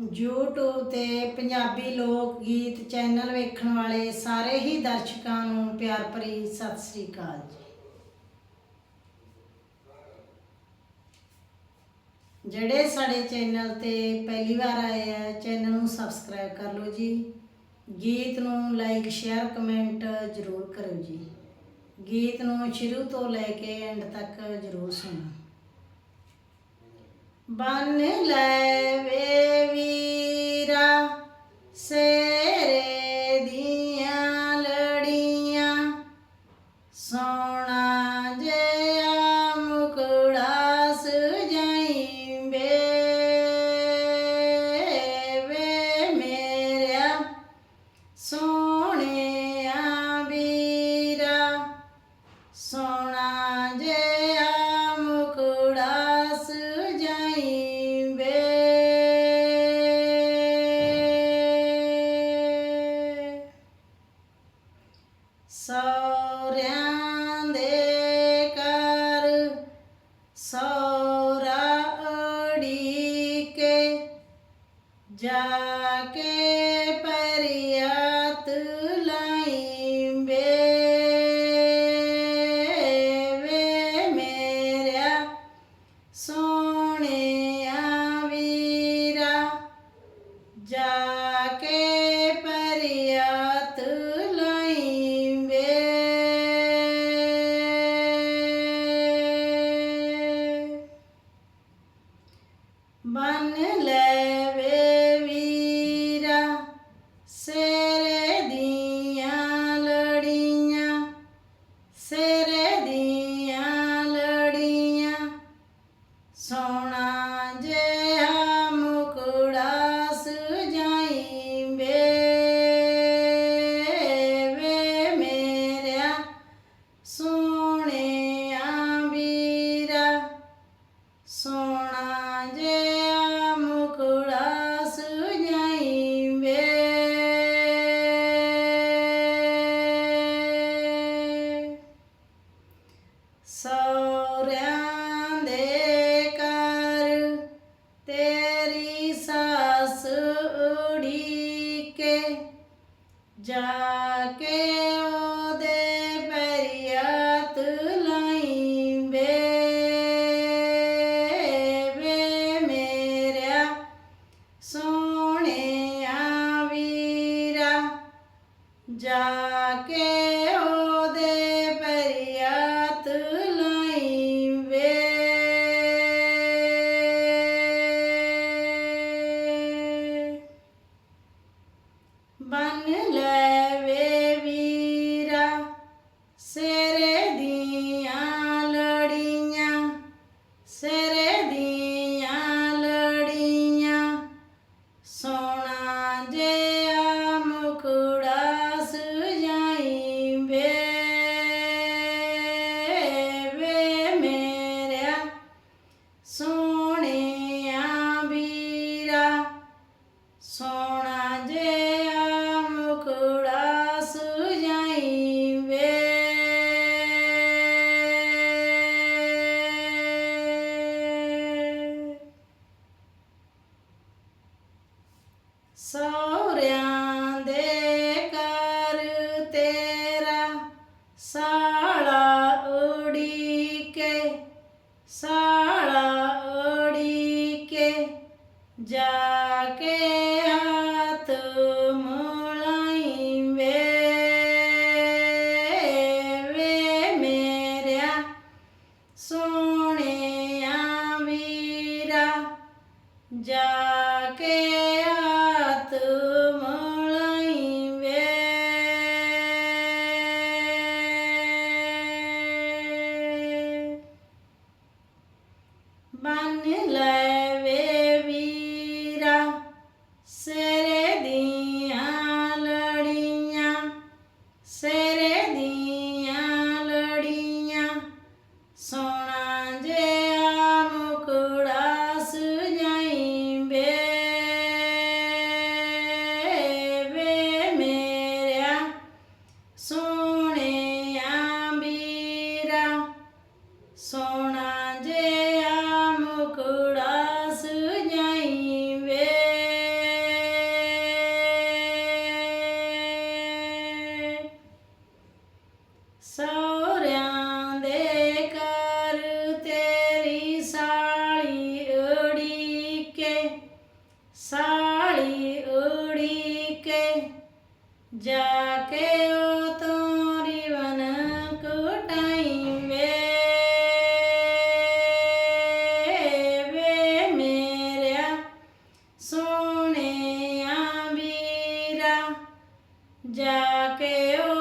YouTube ਤੇ ਪੰਜਾਬੀ ਲੋਕ ਗੀਤ ਚੈਨਲ ਵੇਖਣ ਵਾਲੇ ਸਾਰੇ ਹੀ ਦਰਸ਼ਕਾਂ ਨੂੰ ਪਿਆਰ ਭਰੀ ਸਤਿ ਸ੍ਰੀ ਅਕਾਲ ਜੀ। ਜਿਹੜੇ ਸਾਡੇ ਚੈਨਲ ਤੇ ਪਹਿਲੀ ਵਾਰ ਆਏ ਆ, ਚੈਨਲ ਨੂੰ ਸਬਸਕ੍ਰਾਈਬ ਕਰ ਲਓ ਜੀ। ਗੀਤ ਨੂੰ ਲਾਈਕ ਸ਼ੇਅਰ ਕਮੈਂਟ ਜ਼ਰੂਰ ਕਰੋ ਜੀ। ਗੀਤ ਨੂੰ ਸ਼ੁਰੂ ਤੋਂ ਲੈ ਕੇ ਐਂਡ ਤੱਕ ਜ਼ਰੂਰ ਸੁਣੋ। ਬਨ ਲੈ ਵੇ ਵੀਰਾ ਸੇ ਕੇ ਪਰਿਆਤ ਲਾਈ ਬੇ ਵੇ ਮੇਰਿਆ ਸੋਹਣਿਆ ਵੀਰਾ ਜਾ So நில que eu